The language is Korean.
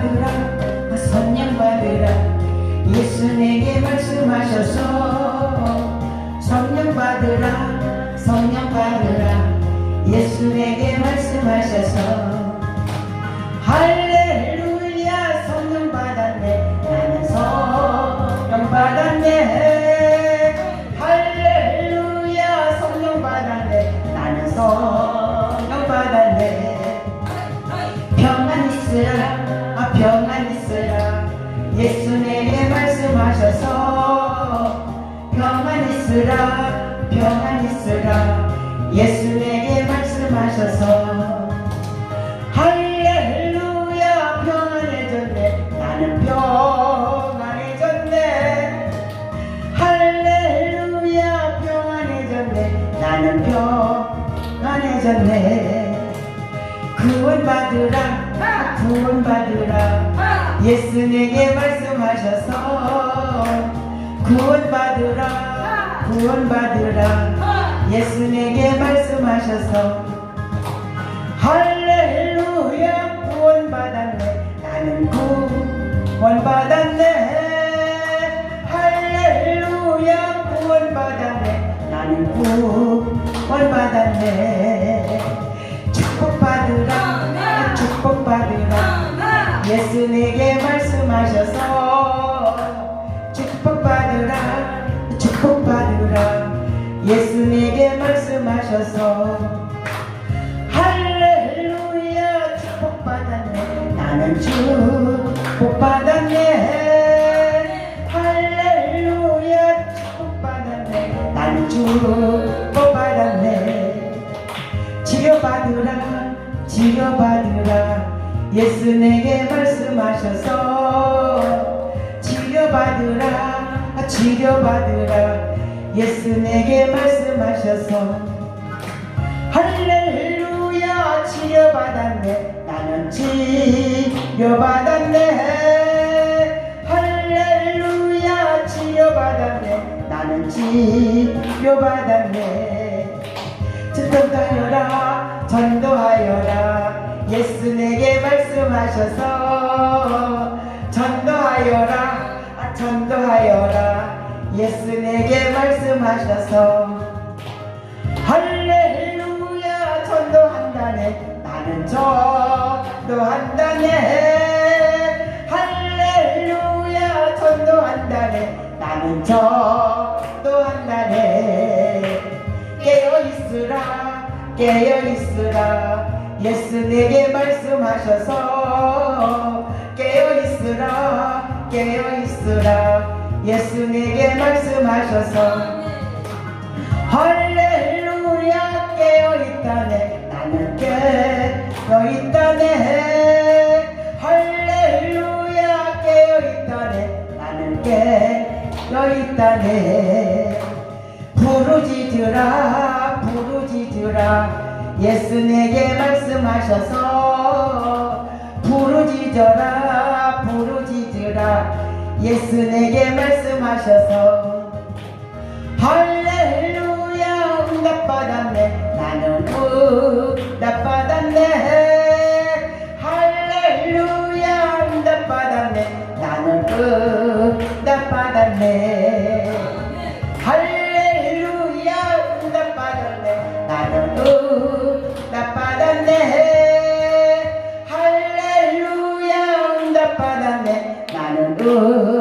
받으라 성령 받으라. 예수 내게 말씀하셔서 성령 받으라 성령 받으라. 예수 내게 말씀하셔서 할렐루야 성령 받았네. 나는 성령 받았네. 할렐루야 성령 받았네. 나는 성령 평안 있으라 예수 내게 말씀하셔서 평안 있으라 평안 있으라. 예수 내게 말씀하셔서 할렐루야 평안해졌네. 나는 평안해졌네. 할렐루야 평안해졌네. 나는 평안해졌네. 구원받으라 구원 받으라. 예수 내게 말씀하셔서 구원 받으라. 구원 받으라. 예수 내게 말씀하셔서 할렐루야 구원 받았네. 나는 구원 받았네. 할렐루야 구원 받았네. 나는 구원 받았네 예수 내게 말씀하셔서 축복받으라 축복받으라. 예수 내게 말씀하셔서 할렐루야 축복받았네. 나는 축복받았네. 할렐루야 축복받았네. 나는 축복받았네. 치료받으라 치료받으라 예수 내게 말씀하셔서 치료받으라 치료받으라. 예수 내게 말씀하셔서 할렐루야 치료받았네. 나는 치료받았네. 할렐루야 치료받았네. 나는 치료받았네. 전도하여라 전도하여라. 예수 내게 말 씀하셔서 전도하여라. 아, 전도하여라. 예수 내게 말씀하셔서 할렐루야 전도한다네. 나는 전도한다네. 할렐루야 전도한다네. 나는 전도한다네. 깨어있으라 깨어있으라 예수 내게 말씀하셔서 깨어있으라 깨어있으라. 예수 내게 말씀하셔서 할렐루야 깨어있다네. 나는 깨어있다네. 할렐루야 깨어있다네. 나는 깨어있다네. 부르짖으라 부르짖으라 예수 내게 말씀하셔서 부르짖어라 부르짖으라. 예수 내게 말씀하셔서 할렐루야 응답받았네. 나는 응답받았네. 할렐루야 응답받았네. 나는 응답받았네 할